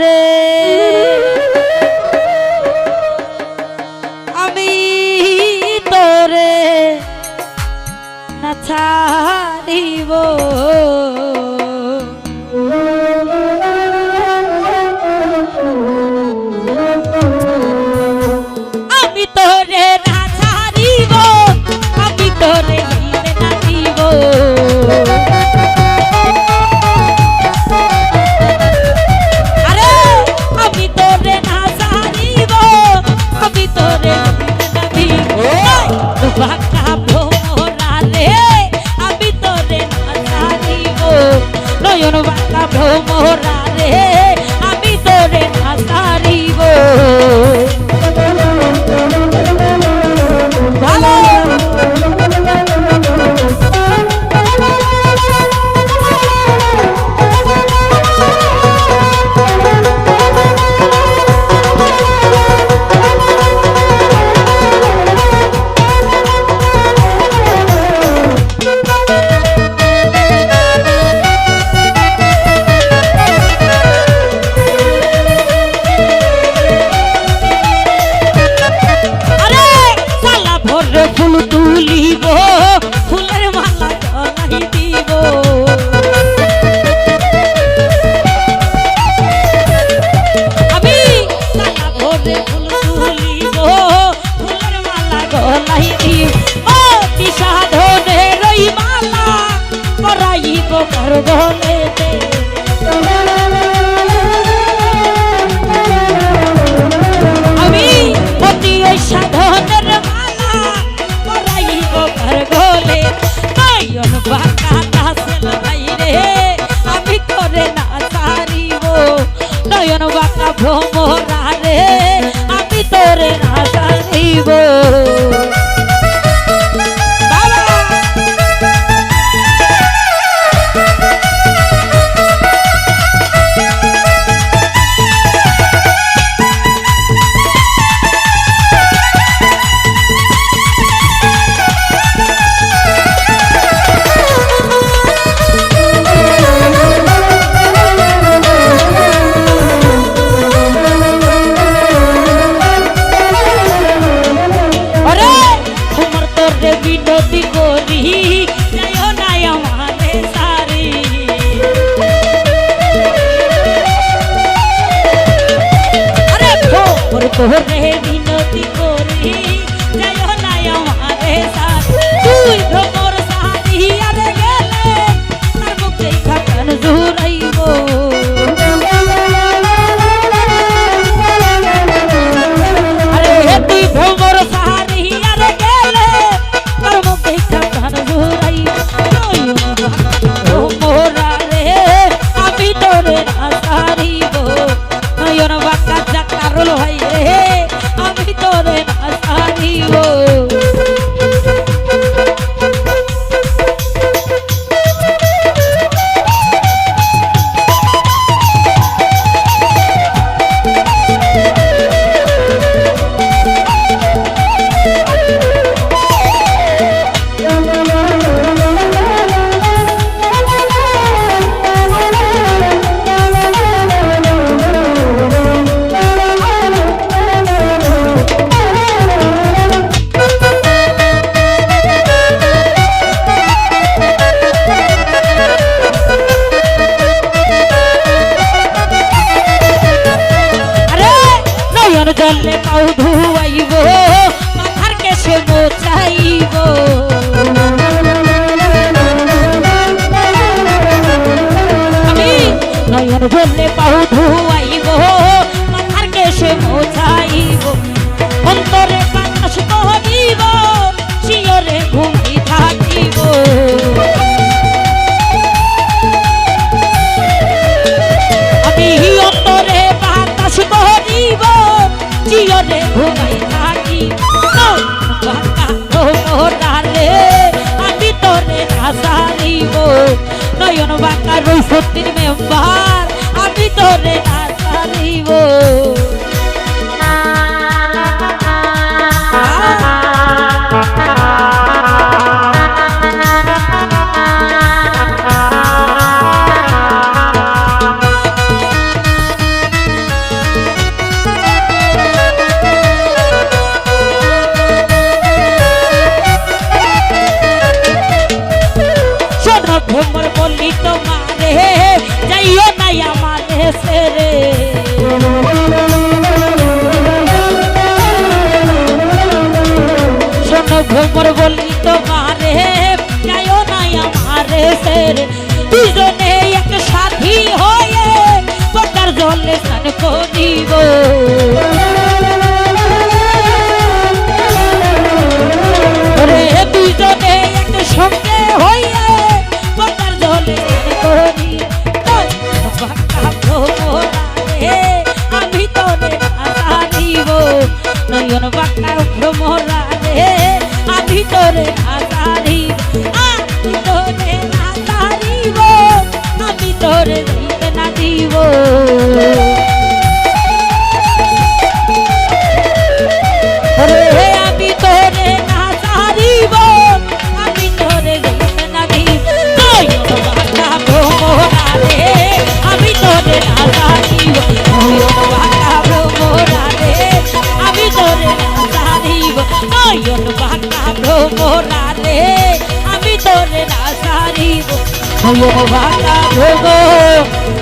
Hare Hare আমার গলে আমি অতি সাধনের মালা পরাইব আমার গলে নয়ন বাঁকা তাসেল বাইরে আমি করে না সারিব নয়ন রে coger জলে পাউ ধুয়াইব মাথার কেশে মোচাইব। আমি নয়ন জলে পাউ ধুয়াইব। দিব। নয়ন বাংলার ওই সত্যির মেম্বার আমি তোরে না ছাড়িব রে দুজনে এক সাথী হয়ে পটার জলে স্নান করিব। আমি তোরে না